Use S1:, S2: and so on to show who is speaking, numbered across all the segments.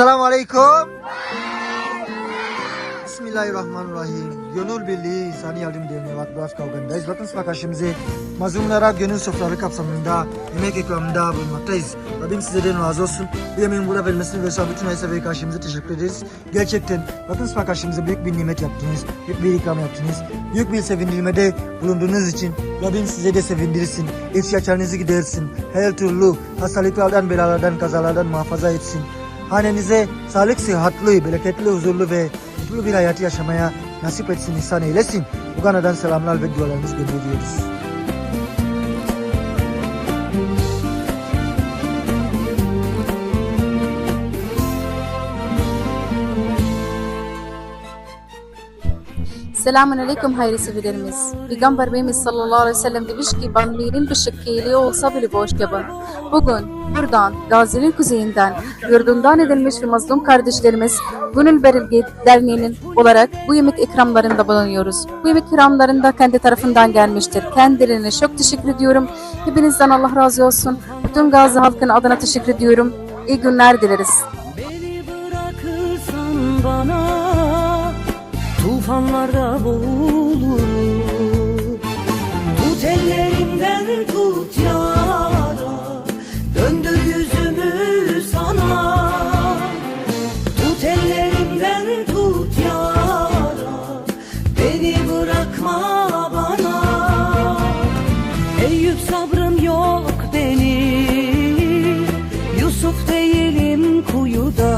S1: Selamun Aleyküm. Bismillahirrahmanirrahim. Gönül Birliği İnsani Yardım Derneği Vakfı Kavgandayız. Sıra karşımıza mazlumlara gönül sofraları kapsamında yemek ikramında bulunmaktayız. Rabbim sizlerden razı olsun. Bu yemeğin burada verilmesini ve bütün Aysa Bey karşımıza teşekkür ederiz. Gerçekten sıra karşımıza büyük bir nimet yaptınız. Büyük bir ikram yaptınız. Büyük bir sevindirmede bulunduğunuz için Rabbim size de sevindirsin. İhtiyaçlarınızı gidersin. Her türlü hastalıklardan, belalardan, kazalardan muhafaza etsin. Hanenize sağlık, sıhhatli, bereketli, huzurlu ve mutlu bir hayatı yaşamaya nasip etsin, ihsan eylesin. Ugana'dan selamlar ve dualarımızı gönderiyoruz.
S2: Selamun Aleyküm hayırlı sevilerimiz. Peygamberimiz sallallahu aleyhi ve sellem demiş ki Banli'nin bir şıkkıyla olsa bile boş yaban. Bugün buradan, Gazi'nin kuzeyinden, yurdundan edilmiş ve mazlum kardeşlerimiz Gönül Berilgi Derneği'nin olarak bu yemek ikramlarında bulunuyoruz. Bu yemek ikramlarında kendi tarafından gelmiştir. Kendilerine çok teşekkür ediyorum. Hepinizden Allah razı olsun. Bütün Gazi halkının adına teşekkür ediyorum. İyi günler dileriz.
S3: Beni bırakırsan bana Tufanlarda boğulurum Tut ellerimden tut yara. Döndür yüzümü sana. Tut ellerimden tut yara. Beni bırakma bana. Eyüp sabrım yok benim. Yusuf değilim kuyuda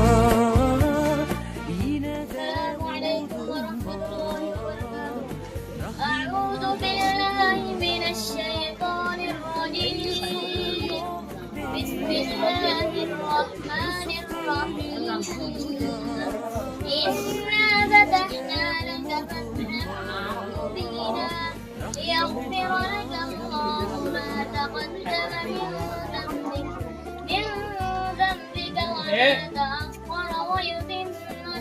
S4: إنا فتحنا لك فتحا مبينا ليغفر لك الله ما تقدم من ذنبك من ذنبك وما تأخر ويتم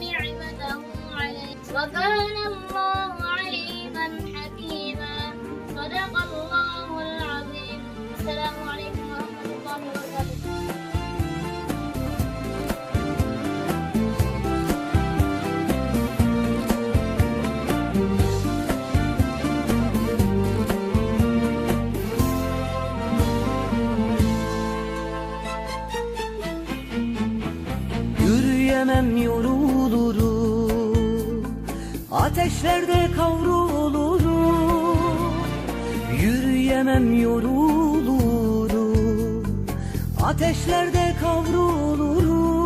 S4: نعمته عليك وكان الله
S3: Göremem yorulurum Ateşlerde kavrulurum Yürüyemem yorulurum Ateşlerde kavrulurum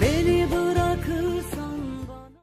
S3: Beni bırak